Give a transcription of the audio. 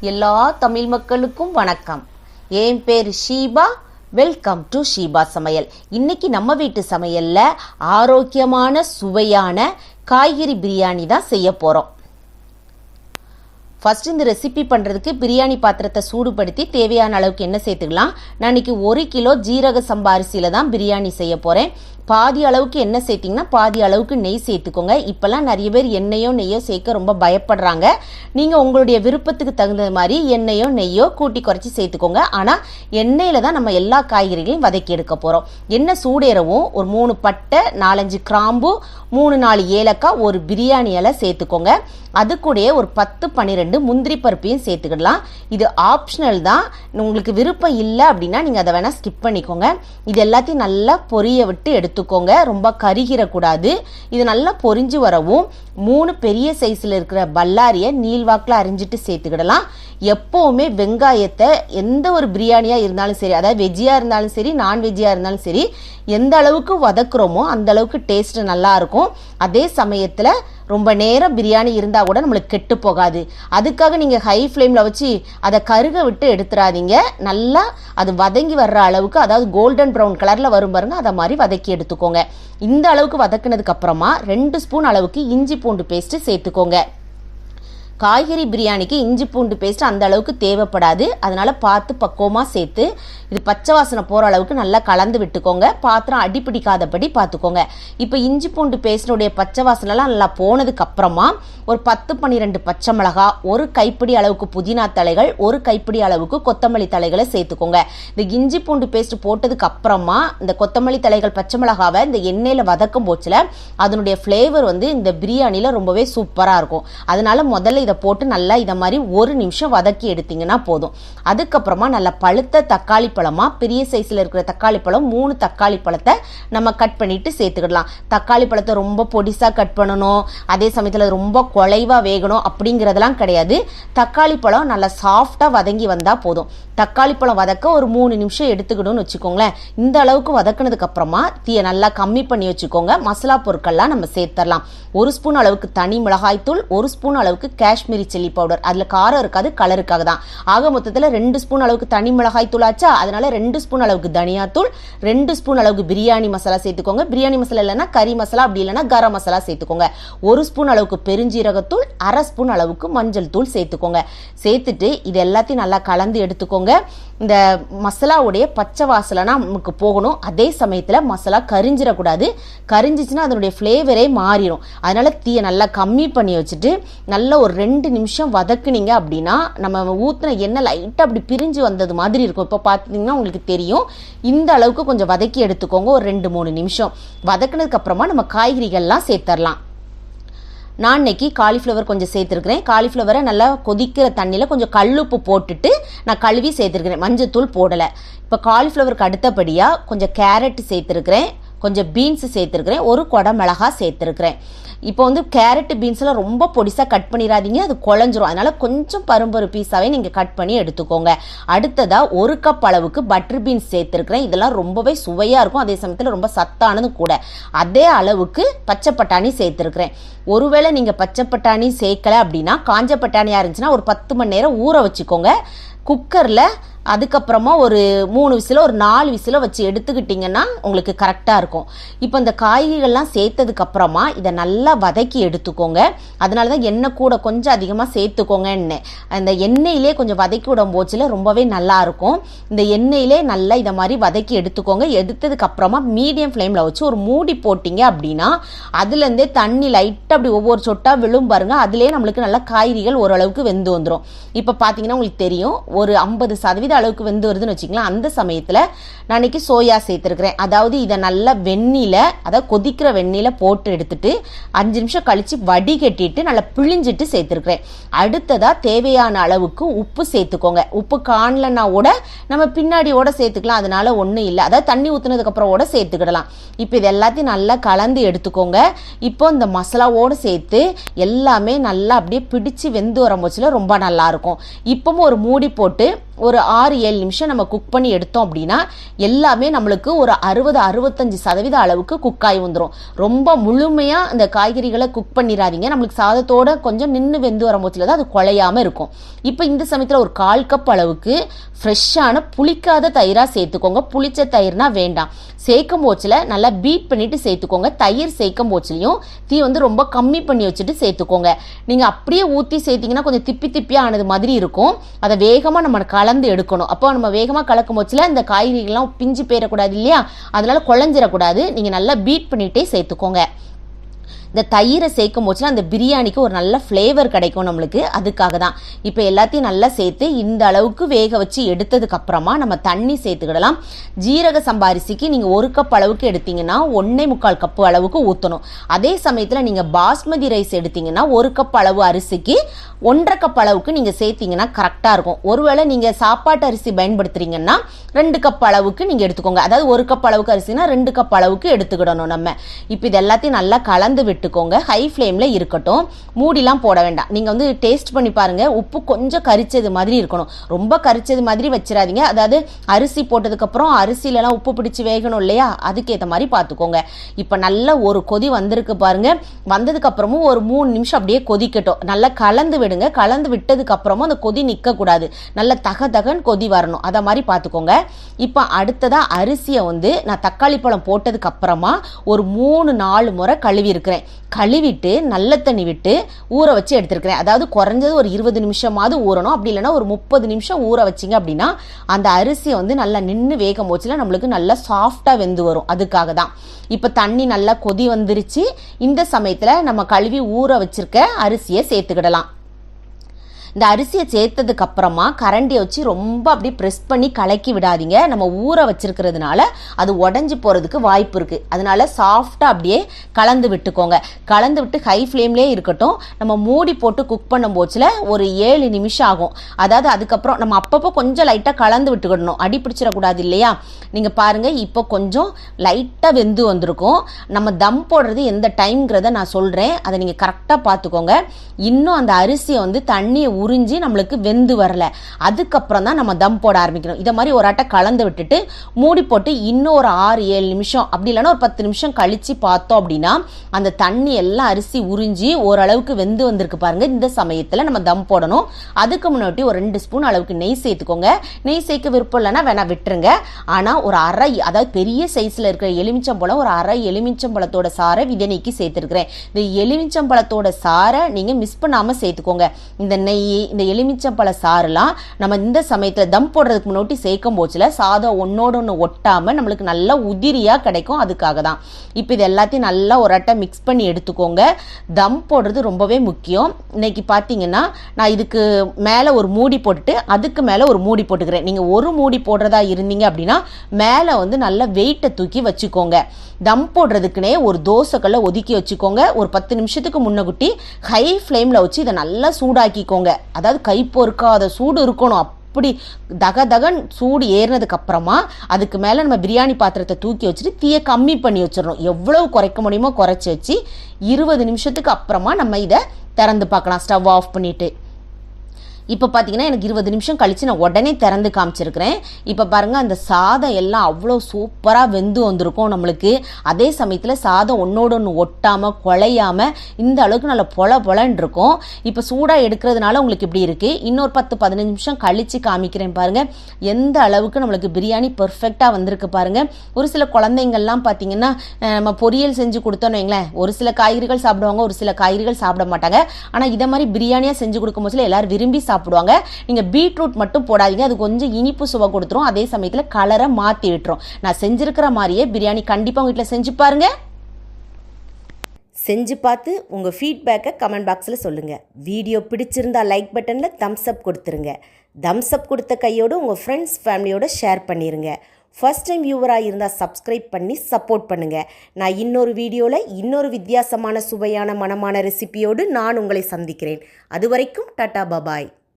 எல்லா தமிழ் மக்களுக்கும் வணக்கம். என் பேர் ஷீபா. வெல்கம் டு ஷீபா சமையல். இன்னைக்கு நம்ம வீட்டு சமையலில் ஆரோக்கியமான சுவையான காய்கறி பிரியாணி தான் செய்ய போகிறோம் ஃபர்ஸ்ட் இந்த ரெசிபி பண்ணுறதுக்கு பிரியாணி பாத்திரத்தை சூடுபடுத்தி தேவையான அளவுக்கு என்ன சேர்த்துக்கலாம். நான் இன்னைக்கு ஒரு கிலோ ஜீரக சம்பா அரிசியில் தான் பிரியாணி செய்ய போகிறேன் பாதி அளவுக்கு எண்ணெய் சேர்த்திங்கன்னா பாதி அளவுக்கு நெய் சேர்த்துக்கோங்க. இப்போல்லாம் நிறைய பேர் எண்ணெயோ நெய்யோ சேர்க்க ரொம்ப பயப்படுறாங்க. நீங்கள் உங்களுடைய விருப்பத்துக்கு தகுந்த மாதிரி எண்ணெயோ நெய்யோ கூட்டி குறைச்சி சேர்த்துக்கோங்க. ஆனால் எண்ணெயில் தான் நம்ம எல்லா காய்கறிகளையும் வதக்கி எடுக்க போகிறோம் எண்ணெய் சூடேறவும் ஒரு மூணு பட்டை நாலஞ்சு கிராம்பு மூணு நாலு ஏலக்காய் ஒரு பிரியாணி இலை சேர்த்துக்கோங்க. அது கூடயே ஒரு பத்து பன்னிரெண்டு முந்திரி பருப்பையும் சேர்த்துக்கிடலாம். இது ஆப்ஷனல் தான். உங்களுக்கு விருப்பம் இல்லை அப்படின்னா நீங்கள் அதை வேணால் ஸ்கிப் பண்ணிக்கோங்க. இது எல்லாத்தையும் நல்லா பொரிய விட்டு எடுத்துக்கோங்க. ரொம்ப கருகிடக்கூடாது இது நல்லா பொரிஞ்சு வரவும் மூணு பெரிய சைஸில் இருக்கிற பல்லாரியை நீள்வாக்கில் அரிஞ்சிட்டு சேர்த்துக்கிடலாம். எப்போவுமே வெங்காயத்தை எந்த ஒரு பிரியாணியாக இருந்தாலும் சரி அதாவது வெஜ்ஜியாக இருந்தாலும் சரி நான்வெஜ்ஜியாக இருந்தாலும் சரி எந்த அளவுக்கு வதக்குறோமோ அந்த அளவுக்கு டேஸ்ட் நல்லாயிருக்கும் அதே சமயத்தில் ரொம்ப நேரம் பிரியாணி இருந்தால் கூட நம்மளுக்கு கெட்டு போகாது. அதுக்காக நீங்கள் ஹை ஃப்ளேமில் வச்சு அதை கருக விட்டு எடுத்துடாதீங்க நல்லா அது வதங்கி வர்ற அளவுக்கு அதாவது கோல்டன் ப்ரௌன் கலரில் வரும் பாருங்க அதை மாதிரி வதக்கி எடுத்துக்கோங்க. இந்த அளவுக்கு வதக்குனதுக்கு அப்புறமா ரெண்டு ஸ்பூன் அளவுக்கு இஞ்சி பூண்டு பேஸ்ட்டு சேர்த்துக்கோங்க. காய்கறி பிரியாணிக்கு இஞ்சி பூண்டு பேஸ்ட் அந்த அளவுக்கு தேவைப்படாது. அதனால பார்த்து பக்குவமாக சேர்த்து இது பச்சை வாசனை போகிற அளவுக்கு நல்லா கலந்து விட்டுக்கோங்க. பாத்திரம் அடிப்பிடிக்காதபடி பார்த்துக்கோங்க. இப்போ இஞ்சி பூண்டு பேஸ்டினுடைய பச்சை வாசனைலாம் நல்லா போனதுக்கு அப்புறமா ஒரு பத்து பன்னிரெண்டு பச்சை மிளகா ஒரு கைப்பிடி அளவுக்கு புதினா தலைகள் ஒரு கைப்பிடி அளவுக்கு கொத்தமல்லி தலைகளை சேர்த்துக்கோங்க. இந்த இஞ்சி பூண்டு பேஸ்ட் போட்டதுக்கு அப்புறமா இந்த கொத்தமல்லி தலைகள் பச்சை மிளகாவை இந்த எண்ணெயில் வதக்கும் போச்சில் அதனுடைய ஃப்ளேவர் வந்து இந்த பிரியாணியில் ரொம்பவே சூப்பராக இருக்கும். அதனால முதல்ல இதை போட்டு நல்லா இதை மாதிரி ஒரு நிமிஷம் வதக்கி எடுத்தீங்கன்னா போதும். அதுக்கப்புறமா நல்லா பழுத்த தக்காளி பழமாக பெரிய சைஸில் இருக்கிற தக்காளி பழம் மூணு தக்காளி பழத்தை நம்ம கட் பண்ணிட்டு சேர்த்துக்கிடலாம். தக்காளி பழத்தை ரொம்ப பொடிசாக கட் பண்ணணும் அதே சமயத்தில் ரொம்ப குலைவாக வேகணும் அப்படிங்கிறதெல்லாம் கிடையாது. தக்காளி பழம் நல்லா சாஃப்டாக வதங்கி வந்தால் போதும். தக்காளி பழம் வதக்க ஒரு மூணு நிமிஷம் எடுத்துக்கணும்னு வச்சுக்கோங்களேன். இந்த அளவுக்கு வதக்குனதுக்கப்புறமா தீயை நல்லா கம்மி பண்ணி வச்சுக்கோங்க. மசாலா பொருட்கள்லாம் நம்ம சேர்த்துடலாம் ஒரு ஸ்பூன் அளவுக்கு தனி மிளகாய்த்தூள் ஒரு ஸ்பூன் அளவுக்கு காஷ்மீரி சில்லி பவுடர். அதில் காரம் இருக்காது கலருக்காக தான். ஆக மொத்தத்தில் ரெண்டு ஸ்பூன் அளவுக்கு தனி மிளகாய் தூள் ஆச்சா அதனால ரெண்டு ஸ்பூன் அளவுக்கு தனியாத்தூள் ரெண்டு ஸ்பூன் அளவுக்கு பிரியாணி மசாலா சேர்த்துக்கோங்க. பிரியாணி மசாலா இல்லைன்னா கறி மசாலா அப்படி இல்லைன்னா கரம் மசாலா சேர்த்துக்கோங்க. ஒரு ஸ்பூன் அளவுக்கு பெருஞ்சீரகத்தூள் அரை ஸ்பூன் அளவுக்கு மஞ்சள் தூள் சேர்த்துக்கோங்க. சேர்த்துட்டு இது எல்லாத்தையும் நல்லா கலந்து எடுத்துக்கோங்க. இந்த மசாலாவுடைய பச்சை வாசலைனா நமக்கு போகணும். அதே சமயத்தில் மசாலா கரிஞ்சிடக்கூடாது. கரிஞ்சிச்சுன்னா அதனுடைய ஃப்ளேவரே மாறிடும் அதனால தீயை நல்லா கம்மி பண்ணி வச்சுட்டு நல்லா ஒரு ரெண்டு ரெண்டு நிமிஷம் வதக்குனீங்க அப்படின்னா நம்ம ஊற்றின எண்ணெய் லைட்டாக அப்படி பிரிஞ்சு வந்தது மாதிரி இருக்கும். இப்போ பார்த்தீங்கன்னா உங்களுக்கு தெரியும். இந்த அளவுக்கு கொஞ்சம் வதக்கி எடுத்துக்கோங்க. ஒரு ரெண்டு மூணு நிமிஷம். வதக்குனதுக்கு அப்புறமா நம்ம காய்கறிகள்லாம் சேர்த்துடலாம் நான் இன்றைக்கி காலிஃப்ளவர் கொஞ்சம் சேர்த்துருக்குறேன். காலிஃப்ளவரை நல்லா கொதிக்கிற தண்ணியில் கொஞ்சம் கல்லுப்பு போட்டுட்டு நான் கழுவி சேர்த்துருக்குறேன். மஞ்சத்தூள் போடலை. இப்போ காலிஃப்ளவருக்கு அடுத்தபடியாக கொஞ்சம் கேரட் சேர்த்துருக்குறேன். கொஞ்சம் பீன்ஸ் சேர்த்துருக்குறேன். ஒரு கொடை மிளகா சேர்த்துருக்குறேன். இப்போ வந்து கேரட் பீன்ஸ்லாம் ரொம்ப பொடிசாக கட் பண்ணிடாதீங்க அது குழஞ்சிரும். அதனால் கொஞ்சம் பரும்பரு பீஸாகவே நீங்கள் கட் பண்ணி எடுத்துக்கோங்க. அடுத்ததாக ஒரு கப் அளவுக்கு பட்டர் பீன்ஸ் சேர்த்துருக்குறேன். இதெல்லாம் ரொம்பவே சுவையாக இருக்கும். அதே சமயத்தில் ரொம்ப சத்தானதும் கூட. அதே அளவுக்கு பச்சை பட்டாணி சேர்த்துருக்குறேன். ஒருவேளை நீங்கள் பச்சை பட்டாணி சேர்க்கலை அப்படின்னா காஞ்ச பட்டாணியாக இருந்துச்சுன்னா ஒரு பத்து மணி நேரம் ஊற வச்சுக்கோங்க. குக்கரில் அதுக்கப்புறமா ஒரு மூணு விசிலோ ஒரு நாலு விசிலோ வச்சு எடுத்துக்கிட்டிங்கன்னா உங்களுக்கு கரெக்டாக இருக்கும். இப்போ இந்த காய்கறிகள்லாம் சேர்த்ததுக்கப்புறமா இதை நல்லா வதக்கி எடுத்துக்கோங்க. அதனால தான் எண்ணெய் கூட கொஞ்சம் அதிகமாக சேர்த்துக்கோங்கன்னு. அந்த எண்ணெயிலே கொஞ்சம் வதக்கி விடும் போச்சில் ரொம்பவே நல்லா இருக்கும். இந்த எண்ணெயிலே நல்லா இதை மாதிரி வதக்கி எடுத்துக்கோங்க. எடுத்ததுக்கப்புறமா மீடியம் ஃப்ளேமில் வச்சு ஒரு மூடி போட்டிங்க அப்படின்னா அதுலேருந்தே தண்ணி லைட்டாக அப்படி ஒவ்வொரு சொட்டாக விழும் பாருங்க. அதுலேயே நம்மளுக்கு நல்லா காய்கறிகள் ஓரளவுக்கு வெந்து வந்துடும் இப்போ பார்த்தீங்கன்னா உங்களுக்கு தெரியும் ஒரு ஐம்பது சதவீத அளவுக்கு வெந்து வருதுன்னு வச்சுக்கலாம் அந்த சமயத்தில் நான் சோயா சேர்த்துருக்கிறேன். அதாவது இதை நல்லா வெந்நில அதாவது கொதிக்கிற வெந்நில போட்டு எடுத்துட்டு அஞ்சு நிமிஷம் கழித்து வடிகட்டிட்டு நல்லா பிழிஞ்சிட்டு சேர்த்துருக்கிறேன். அடுத்ததாக தேவையான அளவுக்கு உப்பு சேர்த்துக்கோங்க. உப்பு காணலன்னா கூட நம்ம பின்னாடியோட சேர்த்துக்கலாம் அதனால ஒன்றும் இல்லை. அதாவது தண்ணி ஊற்றுனதுக்கப்புறம் கூட சேர்த்துக்கிடலாம். இப்போ இது எல்லாத்தையும் நல்லா கலந்து எடுத்துக்கோங்க. இப்போ இந்த மசாலாவோடு சேர்த்து எல்லாமே நல்லா அப்படியே பிடிச்சு வெந்து வரும்போச்சுல ரொம்ப நல்லாயிருக்கும் இப்போவும் ஒரு மூடி போட்டு ஒரு ஆறு ஏழு நிமிஷம் நம்ம குக் பண்ணி எடுத்தோம் அப்படின்னா எல்லாமே நம்மளுக்கு ஒரு அறுபது அறுபத்தஞ்சு சதவீத அளவுக்கு குக் ஆகி வந்துடும் ரொம்ப முழுமையாக அந்த காய்கறிகளை குக் பண்ணிடாதீங்க நம்மளுக்கு சாதத்தோட கொஞ்சம் நின்று வெந்து வரும்போதுல தான் அது குழையாமல் இருக்கும். இப்போ இந்த சமயத்தில் ஒரு கால் கப் அளவுக்கு ஃப்ரெஷ்ஷான புளிக்காத தயிராக சேர்த்துக்கோங்க. புளிச்ச தயிர்னா வேண்டாம். சேர்க்கும் போச்சில் நல்லா பீட் பண்ணிவிட்டு சேர்த்துக்கோங்க. தயிர் சேர்க்கும் போச்சுலையும் தீ வந்து ரொம்ப கம்மி பண்ணி வச்சுட்டு சேர்த்துக்கோங்க. நீங்கள் அப்படியே ஊற்றி சேர்த்திங்கன்னா கொஞ்சம் திப்பி திப்பியாக ஆனது மாதிரி இருக்கும். அதை வேகமாக நம்ம கலந்து எடுக்கணும். அப்போ நம்ம வேகமாக கலக்கும் போச்சில் இந்த காய்கறிகள்லாம் பிஞ்சு போயிடக்கூடாது இல்லையா? அதனால குழஞ்சிடக்கூடாது நீங்கள் நல்லா பீட் பண்ணிகிட்டே சேர்த்துக்கோங்க. இந்த தயிரை சேர்க்கும் போச்சுன்னா அந்த பிரியாணிக்கு ஒரு நல்ல ஃப்ளேவர் கிடைக்கும் நம்மளுக்கு. அதுக்காக தான் இப்போ எல்லாத்தையும் நல்லா சேர்த்து இந்த அளவுக்கு வேக வச்சு எடுத்ததுக்கு அப்புறமா நம்ம தண்ணி சேர்த்துக்கிடலாம். ஜீரக சம்பாரிசிக்கு நீங்கள் ஒரு கப் அளவுக்கு எடுத்தீங்கன்னா ஒன்றே முக்கால் கப்பு அளவுக்கு ஊற்றணும் அதே சமயத்தில் நீங்கள் பாஸ்மதி ரைஸ் எடுத்தீங்கன்னா ஒரு கப் அளவு அரிசிக்கு ஒன்றரை கப் அளவுக்கு நீங்கள் சேர்த்தீங்கன்னா கரெக்டாக இருக்கும். ஒருவேளை நீங்கள் சாப்பாட்டு அரிசி பயன்படுத்துறீங்கன்னா ரெண்டு கப் அளவுக்கு நீங்கள் எடுத்துக்கோங்க. அதாவது ஒரு கப் அளவுக்கு அரிசினா ரெண்டு கப் அளவுக்கு எடுத்துக்கிடணும் நம்ம. இப்போ இது எல்லாத்தையும் நல்லா கலந்து விட்டு விட்டுக்கோங்க ஹை ஃப்ளேமில் இருக்கட்டும். மூடிலாம் போட வேண்டாம். நீங்கள் வந்து டேஸ்ட் பண்ணி பாருங்கள் உப்பு கொஞ்சம் கரிச்சது மாதிரி இருக்கணும். ரொம்ப கரிச்சது மாதிரி வச்சிடாதீங்க. அதாவது அரிசி போட்டதுக்கப்புறம் அரிசியிலலாம் உப்பு பிடிச்சி வேகணும் இல்லையா? அதுக்கேற்ற மாதிரி பார்த்துக்கோங்க இப்போ நல்ல ஒரு கொதி வந்திருக்கு பாருங்கள் வந்ததுக்கப்புறமும் ஒரு மூணு நிமிஷம் அப்படியே கொதிக்கட்டும். நல்லா கலந்து விடுங்க. கலந்து விட்டதுக்கப்புறமும் அந்த கொதி நிற்கக்கூடாது நல்ல தக தகன் கொதி வரணும். அதை மாதிரி பார்த்துக்கோங்க இப்போ அடுத்ததாக அரிசியை வந்து நான் தக்காளி பழம் போட்டதுக்கு அப்புறமா ஒரு மூணு நாலு முறை கழுவி இருக்கிறேன் கழுவிட்டு நல்ல தண்ணி விட்டு ஊற வச்சு எடுத்துருக்கிறேன். அதாவது குறைஞ்சது ஒரு இருபது நிமிஷமாவது ஊறணும். அப்படி இல்லைன்னா ஒரு முப்பது நிமிஷம் ஊற வச்சிங்க அப்படின்னா அந்த அரிசியை வந்து நல்லா நின்று வேகம் போச்சுல நம்மளுக்கு நல்லா சாஃப்டாக வெந்து வரும். அதுக்காக தான். இப்போ தண்ணி நல்லா கொதி வந்துருச்சு. இந்த சமயத்தில் நம்ம கழுவி ஊற வச்சிருக்க அரிசியை சேர்த்துக்கிடலாம். இந்த அரிசியை சேர்த்ததுக்கு அப்புறமா கரண்டியை வச்சு ரொம்ப அப்படி ப்ரெஸ் பண்ணி கலக்கி விடாதீங்க. நம்ம ஊற வச்சிருக்கிறதுனால அது உடஞ்சி போகிறதுக்கு வாய்ப்பு இருக்குது அதனால சாஃப்டாக அப்படியே கலந்து விட்டுக்கோங்க. கலந்து விட்டு ஹை ஃப்ளேம்லேயே இருக்கட்டும். நம்ம மூடி போட்டு குக் பண்ணும் போச்சில் ஒரு ஏழு நிமிஷம் ஆகும். அதாவது அதுக்கப்புறம் நம்ம அப்பப்போ கொஞ்சம் லைட்டாக கலந்து விட்டுக்கிடணும். அடி பிடிச்சிடக்கூடாது இல்லையா? நீங்கள் பாருங்கள் இப்போ கொஞ்சம் லைட்டாக வெந்து வந்திருக்கும். நம்ம தம் போடுறது எந்த டைம்ங்கிறத நான் சொல்கிறேன் அதை நீங்கள் கரெக்டாக பார்த்துக்கோங்க. இன்னும் அந்த அரிசியை வந்து தண்ணியை உறிஞ்சி நம்மளுக்கு வெந்து வரல. அதுக்கப்புறம் தான் நம்ம தம் போட ஆரம்பிக்கணும். இதை மாதிரி ஒரு ஆட்டை கலந்து விட்டுட்டு மூடி போட்டு இன்னும் ஒரு ஆறு ஏழு நிமிஷம் அப்படி இல்லைன்னா ஒரு பத்து நிமிஷம் கழித்து பார்த்தோம் அப்படின்னா அந்த தண்ணி எல்லாம் அரிசி உறிஞ்சி ஓரளவுக்கு வெந்து வந்திருக்கு பாருங்க. இந்த சமயத்தில் நம்ம தம் போடணும். அதுக்கு முன்னாடி ஒரு ரெண்டு ஸ்பூன் அளவுக்கு நெய் சேர்த்துக்கோங்க. நெய் சேர்க்க விருப்பம் இல்லைன்னா வேணால் விட்டுருங்க. ஆனால் ஒரு அரை அதாவது பெரிய சைஸில் இருக்கிற எலுமிச்சம்பழம் ஒரு அரை எலுமிச்சம்பழத்தோட சாரை விதை நீக்கி சேர்த்துருக்குறேன். இந்த எலுமிச்சம்பழத்தோட சாரை நீங்கள் மிஸ் பண்ணாமல் சேர்த்துக்கோங்க. இந்த நெய் இந்த எலுமிச்சம்பழ சாறுலாம் நம்ம இந்த சமயத்தில் தம் போடுறதுக்கு முன்னாடி சேர்க்கும் போச்சில் சாதம் ஒன்னோட ஒன்று ஒட்டாமல் நம்மளுக்கு நல்லா உதிரியாக கிடைக்கும். அதுக்காக தான் இப்போ இது எல்லாத்தையும் நல்லா ஒரு அட்டை மிக்ஸ் பண்ணி எடுத்துக்கோங்க. தம் போடுறது ரொம்பவே முக்கியம். இன்னைக்கு பார்த்தீங்கன்னா நான் இதுக்கு மேலே ஒரு மூடி போட்டுட்டு அதுக்கு மேலே ஒரு மூடி போட்டுக்கிறேன். நீங்கள் ஒரு மூடி போடுறதா இருந்தீங்க அப்படின்னா மேலே வந்து நல்லா வெயிட்டை தூக்கி வச்சுக்கோங்க. தம் போடுறதுக்குனே ஒரு தோசைக்கல்ல ஒதுக்கி வச்சுக்கோங்க. ஒரு பத்து நிமிஷத்துக்கு முன்னகுட்டி ஹை ஃப்ளேமில் வச்சு இதை நல்லா சூடாக்கிக்கோங்க. அதாவது கை பொறுக்காத சூடு இருக்கணும். அப்படி தக தகன் சூடு ஏறினதுக்கு அப்புறமா அதுக்கு மேலே நம்ம பிரியாணி பாத்திரத்தை தூக்கி வச்சுட்டு தீயை கம்மி பண்ணி வச்சிடணும். எவ்வளவு குறைக்க முடியுமோ குறைச்சி வச்சு இருபது நிமிஷத்துக்கு அப்புறமா நம்ம இதை திறந்து பார்க்கலாம். ஸ்டவ் ஆஃப் பண்ணிவிட்டு இப்போ பார்த்தீங்கன்னா எனக்கு இருபது நிமிஷம் கழித்து நான் உடனே திறந்து காமிச்சிருக்கிறேன். இப்போ பாருங்கள் அந்த சாதம் எல்லாம் அவ்வளோ சூப்பராக வெந்து வந்திருக்கும் நம்மளுக்கு. அதே சமயத்தில் சாதம் ஒன்றோடு ஒன்று ஒட்டாமல் குழையாமல் இந்த அளவுக்கு நல்ல பொல பொலன்னு இருக்கும். இப்போ சூடாக எடுக்கிறதுனால உங்களுக்கு இப்படி இருக்குது இன்னொரு பத்து பதினஞ்சு நிமிஷம் கழித்து காமிக்கிறேன் பாருங்கள் எந்த அளவுக்கு நம்மளுக்கு பிரியாணி பெர்ஃபெக்டாக வந்திருக்கு பாருங்கள் ஒரு சில குழந்தைங்கள்லாம் பார்த்தீங்கன்னா நம்ம பொரியல் செஞ்சு கொடுத்தோன்னு வைங்களேன். ஒரு சில காய்கறிகள் சாப்பிடுவாங்க ஒரு சில காய்கறிகள் சாப்பிட மாட்டாங்க. ஆனால் இதை மாதிரி பிரியாணியாக செஞ்சு கொடுக்கும் எல்லாரும் விரும்பி சாப்பிடுவாங்க சாப்பிடுவாங்க. நீங்கள் பீட்ரூட் மட்டும் போடாதீங்க. அது கொஞ்சம் இனிப்பு சுவை கொடுத்துரும். அதே சமயத்தில் கலரை மாற்றி விட்டுரும். நான் செஞ்சுருக்கிற மாதிரியே பிரியாணி கண்டிப்பாக உங்கள் வீட்டில் செஞ்சு பாருங்க. செஞ்சு பார்த்து உங்கள் ஃபீட்பேக்கை கமெண்ட் பாக்ஸில் சொல்லுங்கள் வீடியோ பிடிச்சிருந்தா லைக் பட்டனில் தம்ஸ் அப் கொடுத்துருங்க. தம்ஸ் அப் கொடுத்த கையோடு உங்கள் ஃப்ரெண்ட்ஸ் ஃபேமிலியோட ஷேர் பண்ணிடுங்க ஃபர்ஸ்ட் டைம் வியூவராக இருந்தால் சப்ஸ்கிரைப் பண்ணி சப்போர்ட் பண்ணுங்கள் நான் இன்னொரு வீடியோவில் இன்னொரு வித்தியாசமான சுவையான மனமான ரெசிபியோடு நான் உங்களை சந்திக்கிறேன். அது வரைக்கும் டாட்டா பபாய்